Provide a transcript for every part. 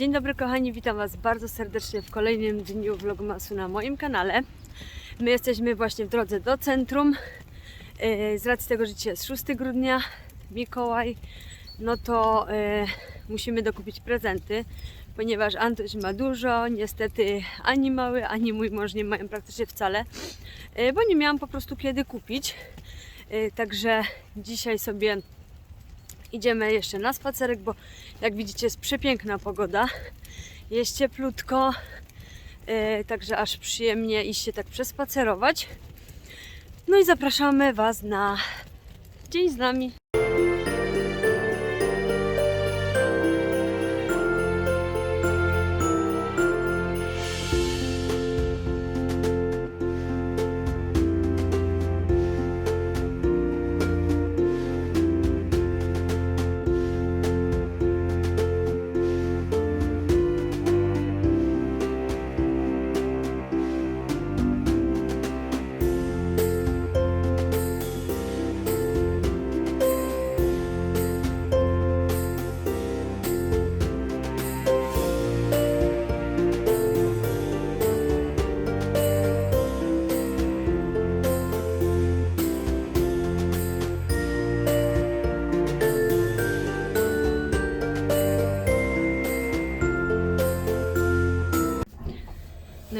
Dzień dobry kochani, witam Was bardzo serdecznie w kolejnym dniu vlogmasu na moim kanale. My jesteśmy właśnie w drodze do centrum. Yy, Z racji tego, że dzisiaj jest 6 grudnia, Mikołaj, no to yy, musimy dokupić prezenty, ponieważ Antoś ma dużo, niestety ani mały, ani mój mąż nie mają praktycznie wcale, yy, bo nie miałam po prostu kiedy kupić. Także dzisiaj sobie idziemy jeszcze na spacerek, bo jak widzicie jest przepiękna pogoda. Jest cieplutko, e, także aż przyjemnie iść się tak przespacerować. No i zapraszamy Was na dzień z nami.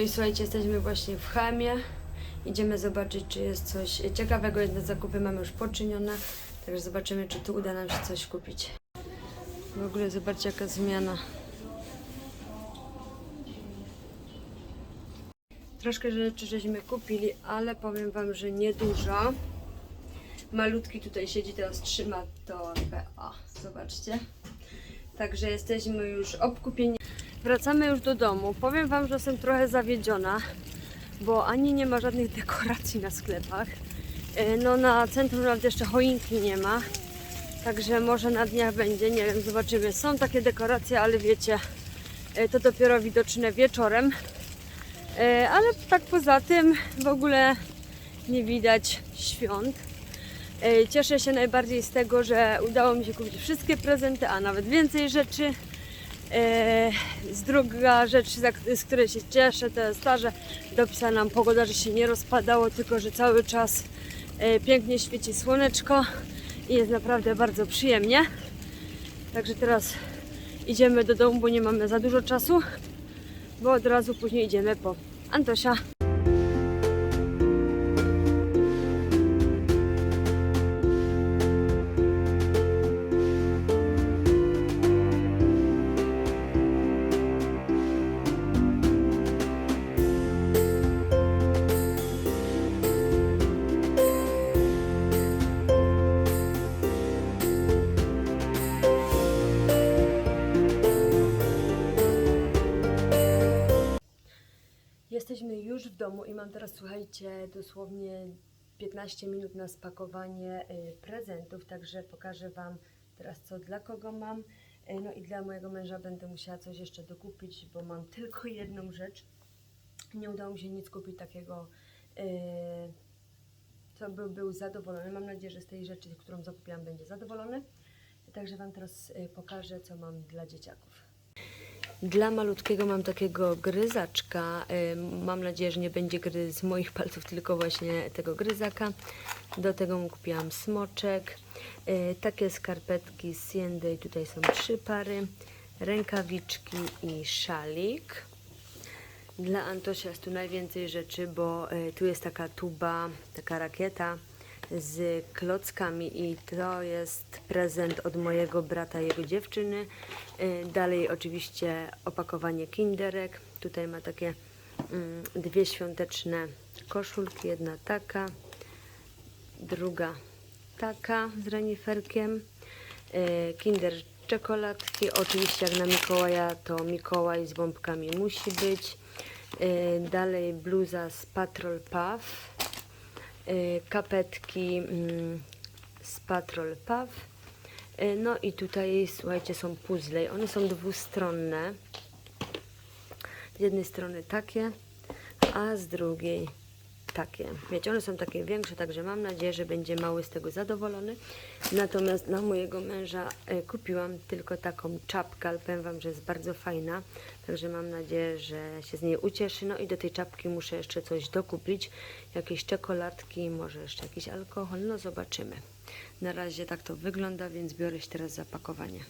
No i słuchajcie, jesteśmy właśnie w Chemie. Idziemy zobaczyć, czy jest coś ciekawego. Jedne zakupy mamy już poczynione, także zobaczymy, czy tu uda nam się coś kupić. W ogóle zobaczcie, jaka zmiana. Troszkę rzeczy żeśmy kupili, ale powiem Wam, że niedużo. Malutki tutaj siedzi, teraz trzyma torbę. O, zobaczcie. Także jesteśmy już obkupieni. Wracamy już do domu. Powiem Wam, że jestem trochę zawiedziona, bo ani nie ma żadnych dekoracji na sklepach. E, No na centrum nawet jeszcze choinki nie ma. Także może na dniach będzie, nie wiem, zobaczymy. Są takie dekoracje, ale wiecie, e, to dopiero widoczne wieczorem. E, Ale tak poza tym w ogóle nie widać świąt. Cieszę się najbardziej z tego, że udało mi się kupić wszystkie prezenty, a nawet więcej rzeczy. E, Z druga rzecz, z której się cieszę, to jest ta, że dopisała nam pogoda, że się nie rozpadało, tylko że cały czas e, pięknie świeci słoneczko i jest naprawdę bardzo przyjemnie. Także teraz idziemy do domu, bo nie mamy za dużo czasu, bo od razu później idziemy po Antosia. Domu i mam teraz, słuchajcie, dosłownie 15 minut na spakowanie y, prezentów, także pokażę Wam teraz co dla kogo mam. Y, No i dla mojego męża będę musiała coś jeszcze dokupić, bo mam tylko jedną rzecz. Nie udało mi się nic kupić takiego, y, co by był zadowolony. Mam nadzieję, że z tej rzeczy, którą zakupiłam, będzie zadowolony. Także Wam teraz pokażę, co mam dla dzieciaków. Dla malutkiego mam takiego gryzaczka. Mam nadzieję, że nie będzie gry z moich palców, tylko właśnie tego gryzaka. Do tego mu kupiłam smoczek. Y, Takie skarpetki z Siendy. Tutaj są trzy pary. Rękawiczki i szalik. Dla Antosia jest tu najwięcej rzeczy, bo y, tu jest taka tuba, taka rakieta z klockami i to jest prezent od mojego brata jego dziewczyny. Y, Dalej oczywiście opakowanie kinderek. Tutaj ma takie mm, dwie świąteczne koszulki, jedna taka, druga taka z reniferkiem. Y, Kinder czekoladki. Oczywiście jak na Mikołaja to Mikołaj z bombkami musi być. Y, Dalej bluza z Patrol Puff. Y, Kapetki mm, z Patrol Puff. Y, No i tutaj słuchajcie są puzzle. One są dwustronne. Z jednej strony takie, a z drugiej takie. Wiecie, one są takie większe, także mam nadzieję, że będzie mały z tego zadowolony. Natomiast na mojego męża e, kupiłam tylko taką czapkę, ale powiem Wam, że jest bardzo fajna. Także mam nadzieję, że się z niej ucieszy. No i do tej czapki muszę jeszcze coś dokupić. Jakieś czekoladki, może jeszcze jakiś alkohol. No zobaczymy. Na razie tak to wygląda, więc biorę się teraz za pakowanie.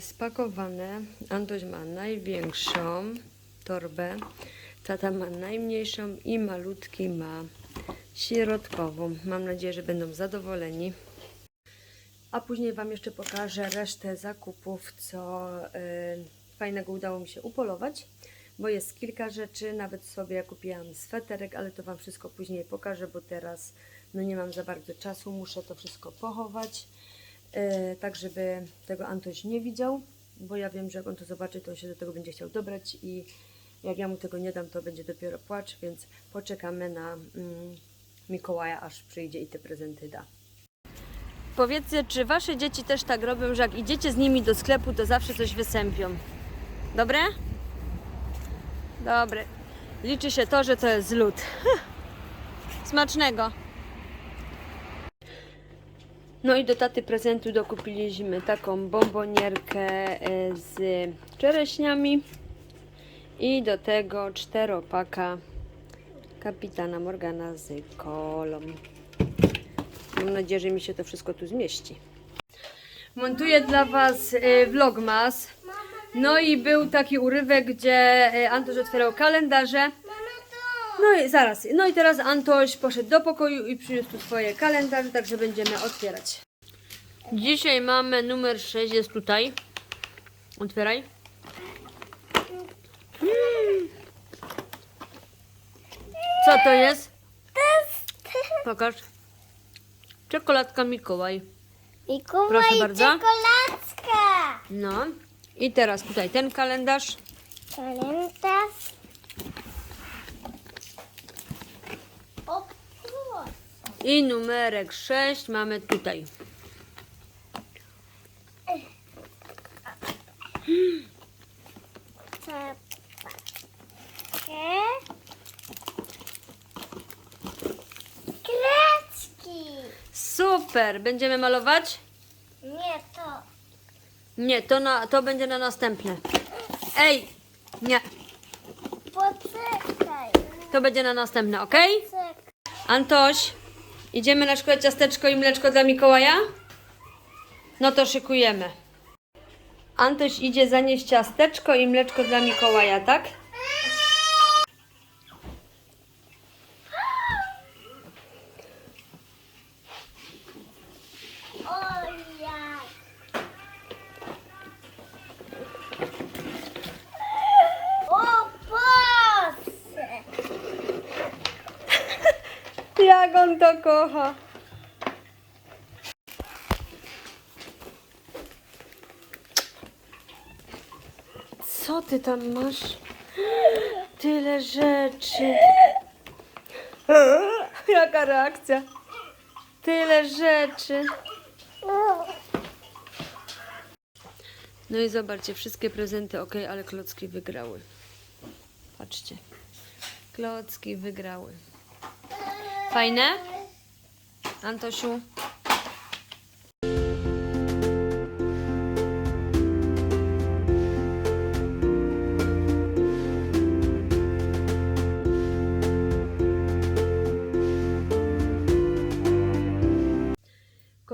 Spakowane. Antoś ma największą torbę, tata ma najmniejszą i malutki ma środkową. Mam nadzieję, że będą zadowoleni. A później Wam jeszcze pokażę resztę zakupów, co y, fajnego udało mi się upolować, bo jest kilka rzeczy, nawet sobie kupiłam sweterek, ale to Wam wszystko później pokażę, bo teraz no nie mam za bardzo czasu, muszę to wszystko pochować, tak żeby tego Antoś nie widział, bo ja wiem, że jak on to zobaczy, to on się do tego będzie chciał dobrać i jak ja mu tego nie dam, to będzie dopiero płacz, więc poczekamy na mm, Mikołaja, aż przyjdzie i te prezenty da. Powiedzcie, czy wasze dzieci też tak robią, że jak idziecie z nimi do sklepu, to zawsze coś wysępią? Dobre? Dobre. Liczy się to, że to jest lód. Smacznego. No i do taty prezentu dokupiliśmy taką bombonierkę e, z czereśniami i do tego czteropaka kapitana Morgana z kolą. Mam nadzieję, że mi się to wszystko tu zmieści. Montuję dla Was e, vlogmas. No i był taki urywek, gdzie e, Antoś otwierał kalendarze. No i zaraz. No i teraz Antoś poszedł do pokoju i przyniósł tu swoje kalendarze, także będziemy otwierać. Dzisiaj mamy numer 6, jest tutaj. Otwieraj. Mm. Co to jest? Pokaż. Czekoladka Mikołaj. Mikołaj, Proszę bardzo. czekoladka! No. I teraz tutaj ten kalendarz. Kalendarz. O, proszę. I numerek 6 mamy tutaj. Krecki. Super! Będziemy malować? Nie to. Nie, to, na, to będzie na następne. Ej! Nie, Poczekaj. to będzie na następne, ok? Poczekaj. Antoś, idziemy na szkołę ciasteczko i mleczko dla Mikołaja? No to szykujemy. Antoś idzie zanieść ciasteczko i mleczko dla Mikołaja, tak? On to kocha. Co ty tam masz? Tyle rzeczy. Jaka reakcja? Tyle rzeczy. No i zobaczcie, wszystkie prezenty ok, ale klocki wygrały. Patrzcie. Klocki wygrały. Fajne? Antosiu?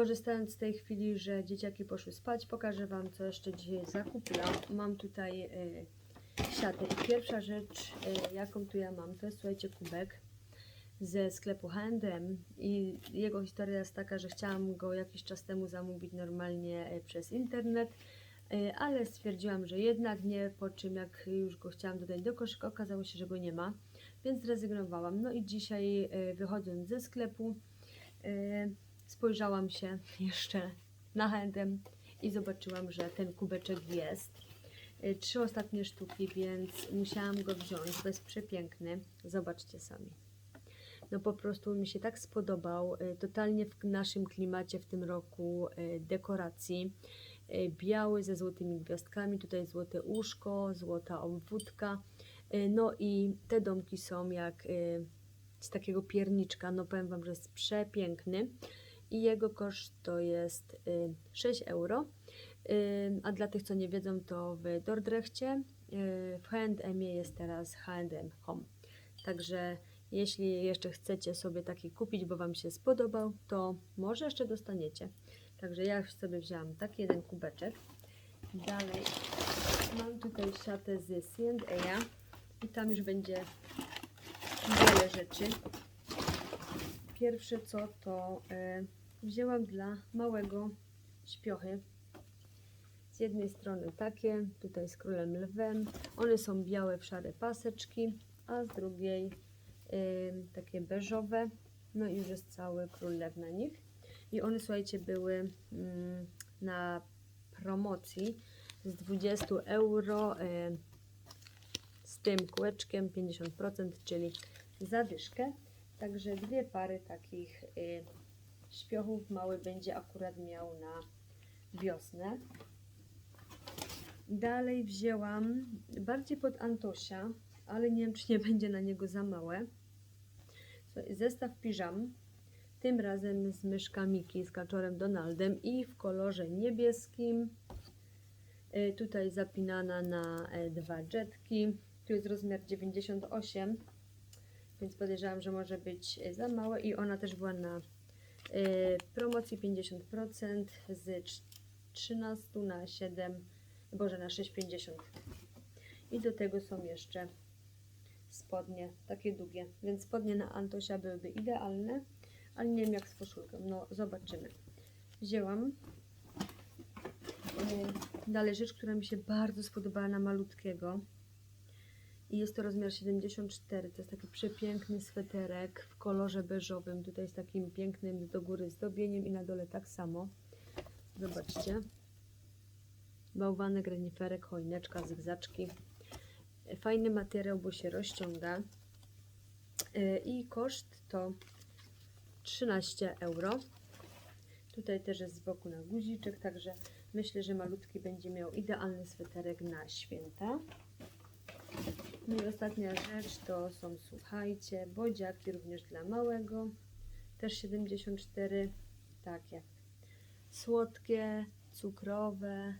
korzystając z tej chwili, że dzieciaki poszły spać, pokażę Wam, co jeszcze dzisiaj zakupiłam. Mam tutaj e, y, siatę. I pierwsza rzecz, y, jaką tu ja mam, to jest, słuchajcie, kubek ze sklepu H&M i jego historia jest taka, że chciałam go jakiś czas temu zamówić normalnie y, przez internet, y, ale stwierdziłam, że jednak nie, po czym jak już go chciałam dodać do koszyka, okazało się, że go nie ma, więc zrezygnowałam. No i dzisiaj y, wychodząc ze sklepu, spojrzałam się jeszcze na H&M i zobaczyłam, że ten kubeczek jest. Trzy ostatnie sztuki, więc musiałam go wziąć, bo jest przepiękny. Zobaczcie sami. No po prostu mi się tak spodobał, y, totalnie w naszym klimacie w tym roku y, dekoracji. Y, Biały ze złotymi gwiazdkami, tutaj złote łóżko, złota obwódka. No i te domki są jak z takiego pierniczka, no powiem Wam, że jest przepiękny i jego koszt to jest y, 6 euro. A dla tych, co nie wiedzą, to w Dordrechcie w H&M jest teraz H&M Home. Także jeśli jeszcze chcecie sobie taki kupić, bo Wam się spodobał, to może jeszcze dostaniecie. Także ja już sobie wzięłam taki jeden kubeczek. Dalej mam tutaj siatę z C&A i tam już będzie wiele rzeczy. Pierwsze co to e, wzięłam dla małego śpiochy. Z jednej strony takie, tutaj z królem lwem. One są białe w szare paseczki, a z drugiej takie beżowe. No i już jest cały król lew na nich. I one, słuchajcie, były mm, na promocji z 20 euro e, z tym kółeczkiem 50%, czyli zadyszkę. Także dwie pary takich y, śpiochów mały będzie akurat miał na wiosnę. Dalej wzięłam bardziej pod Antosia, ale nie wiem czy nie będzie na niego za małe. Zestaw piżam, tym razem z myszka Miki, z kaczorem Donaldem i w kolorze niebieskim. Y, Tutaj zapinana na e, dwa jetki. Tu jest rozmiar 98 więc podejrzewam, że może być e, za małe i ona też była na e, promocji 50% z trz- 13 na 7, boże na 6,50 i do tego są jeszcze spodnie, takie długie, więc spodnie na Antosia byłyby idealne, ale nie wiem jak z koszulką, no zobaczymy. Wzięłam e, dalej rzecz, która mi się bardzo spodobała na malutkiego i jest to rozmiar 74. To jest taki przepiękny sweterek w kolorze beżowym. Tutaj z takim pięknym do góry zdobieniem i na dole tak samo. Zobaczcie. Bałwanek, reniferek, choineczka, zygzaczki. Fajny materiał, bo się rozciąga. Yy, I koszt to 13 euro. Tutaj też jest z boku na guziczek, także myślę, że malutki będzie miał idealny sweterek na święta. No i ostatnia rzecz to są, słuchajcie, bodziaki również dla małego. Też 74. Takie. Słodkie, cukrowe.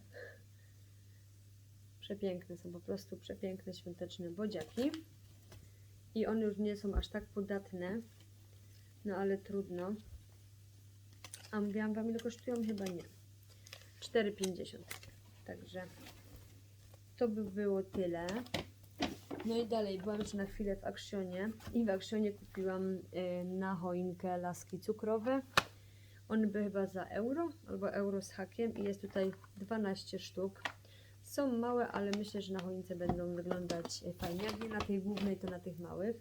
Przepiękne są po prostu przepiękne świąteczne bodziaki. I one już nie są aż tak podatne. No ale trudno. A mówiłam wam ile kosztują? Chyba nie. 4,50. Także to by było tyle. No i dalej, byłam jeszcze na chwilę w Actionie i w Actionie kupiłam y, na choinkę laski cukrowe. One były chyba za euro albo euro z hakiem i jest tutaj 12 sztuk. Są małe, ale myślę, że na choince będą wyglądać fajnie. Jak nie na tej głównej, to na tych małych.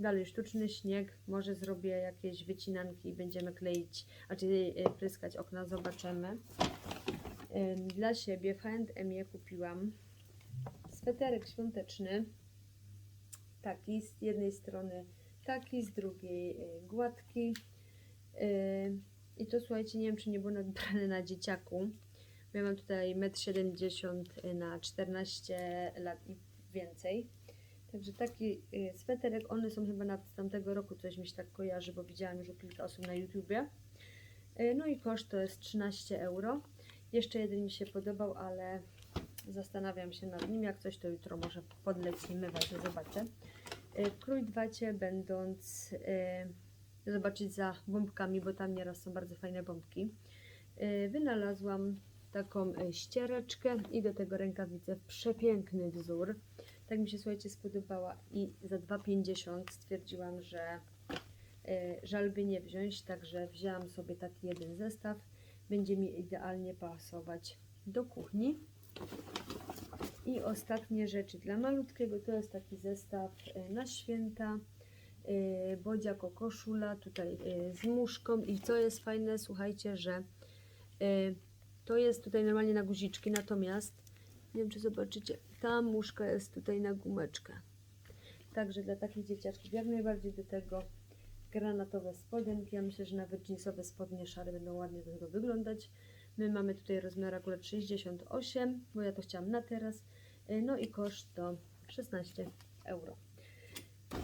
Dalej sztuczny śnieg, może zrobię jakieś wycinanki i będziemy kleić, a czyli y, pryskać okna, zobaczymy. Ym, Dla siebie w H&M kupiłam sweterek świąteczny taki z jednej strony taki, z drugiej y, gładki. Y, I to słuchajcie, nie wiem czy nie było nadbrane na dzieciaku. Ja mam tutaj 1,70 m na 14 lat i więcej. Także taki y, sweterek, one są chyba nawet z tamtego roku, coś mi się tak kojarzy, bo widziałam już kilka osób na YouTubie. Y, No i koszt to jest 13 euro. Jeszcze jeden mi się podobał, ale zastanawiam się nad nim. Jak coś, to jutro może podlecimy, właśnie zobaczę. Y, W Krójdwacie będąc zobaczyć za bombkami, bo tam nieraz są bardzo fajne bombki. Wynalazłam taką y, ściereczkę i do tego rękawicę w przepiękny wzór. Tak mi się słuchajcie spodobała i za 2,50 stwierdziłam, że y, żal by nie wziąć, także wzięłam sobie taki jeden zestaw. Będzie mi idealnie pasować do kuchni. I ostatnie rzeczy dla malutkiego to jest taki zestaw y, na święta. Bodziako koszula tutaj z muszką i co jest fajne, słuchajcie, że to jest tutaj normalnie na guziczki, natomiast nie wiem czy zobaczycie, ta muszka jest tutaj na gumeczkę. Także dla takich dzieciaczków jak najbardziej do tego granatowe spodenki. Ja myślę, że nawet jeansowe spodnie szare będą ładnie do tego wyglądać. My mamy tutaj rozmiar akurat 68, bo ja to chciałam na teraz. Y, No i koszt to 16 euro.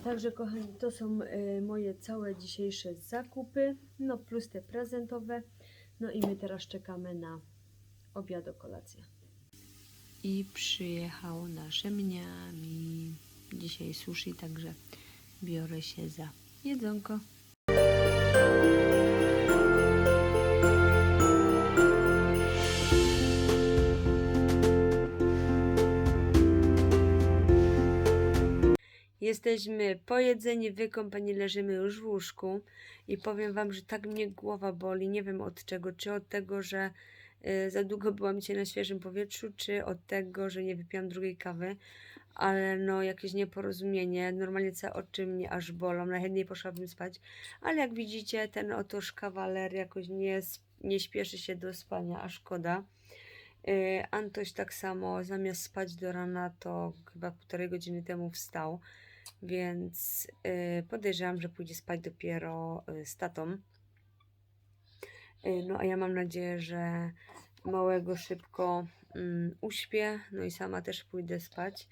Także kochani, to są y, moje całe dzisiejsze zakupy, no plus te prezentowe. No i my teraz czekamy na obiad o kolację. I przyjechało nasze mniami. Dzisiaj sushi, także biorę się za jedzonko. Jesteśmy pojedzeni, wykąpani, leżymy już w łóżku i powiem Wam, że tak mnie głowa boli. Nie wiem od czego, czy od tego, że za długo byłam dzisiaj na świeżym powietrzu, czy od tego, że nie wypiłam drugiej kawy, ale no jakieś nieporozumienie. Normalnie całe oczy mnie aż bolą, najchętniej poszłabym spać, ale jak widzicie, ten otoż kawaler jakoś nie, nie śpieszy się do spania, a szkoda. Y, Antoś tak samo, zamiast spać do rana, to chyba półtorej godziny temu wstał, więc y, podejrzewam, że pójdzie spać dopiero y, z tatą. Y, No a ja mam nadzieję, że małego szybko mm, uśpię, no i sama też pójdę spać.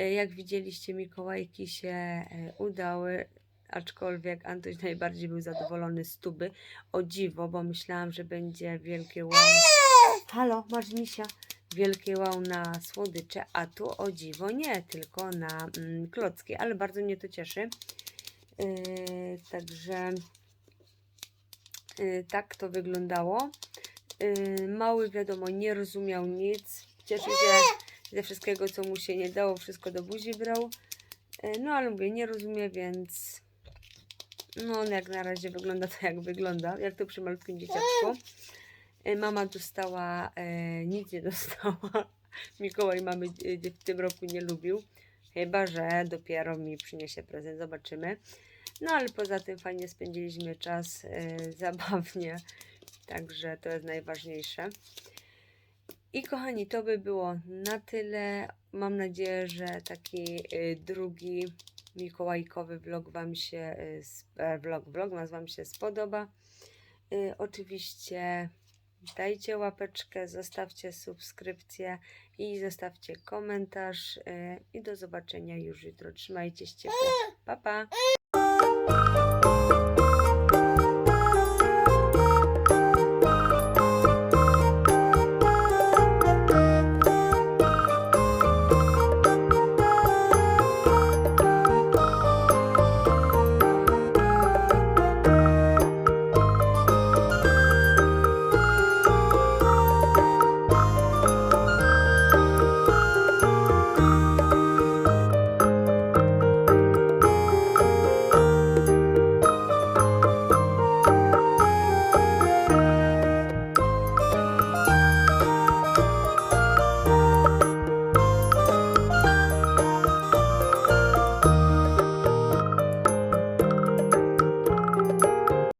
Y, Jak widzieliście, Mikołajki się y, udały, aczkolwiek Antoś najbardziej był zadowolony z tuby. O dziwo, bo myślałam, że będzie wielkie wow. Halo, masz misia? Wielkie wow na słodycze, a tu o dziwo nie, tylko na mm, klocki, ale bardzo mnie to cieszy. Yy, także tak to wyglądało. Yy, mały, wiadomo, nie rozumiał nic. Cieszył się ze wszystkiego, co mu się nie dało, wszystko do buzi brał. Yy, no ale mówię, nie rozumie, więc no on jak na razie wygląda to jak wygląda, jak to przy malutkim dzieciaczku. Mama dostała, e, nic nie dostała. Mikołaj mamy w tym roku nie lubił. Chyba, że dopiero mi przyniesie prezent, zobaczymy. No ale poza tym fajnie spędziliśmy czas, e, zabawnie. Także to jest najważniejsze. I kochani, to by było na tyle. Mam nadzieję, że taki e, drugi mikołajkowy vlog Wam się, e, vlog, vlog Wam się spodoba. Oczywiście dajcie łapeczkę, zostawcie subskrypcję i zostawcie komentarz. I do zobaczenia już jutro. Trzymajcie się ciepło. Pa, pa!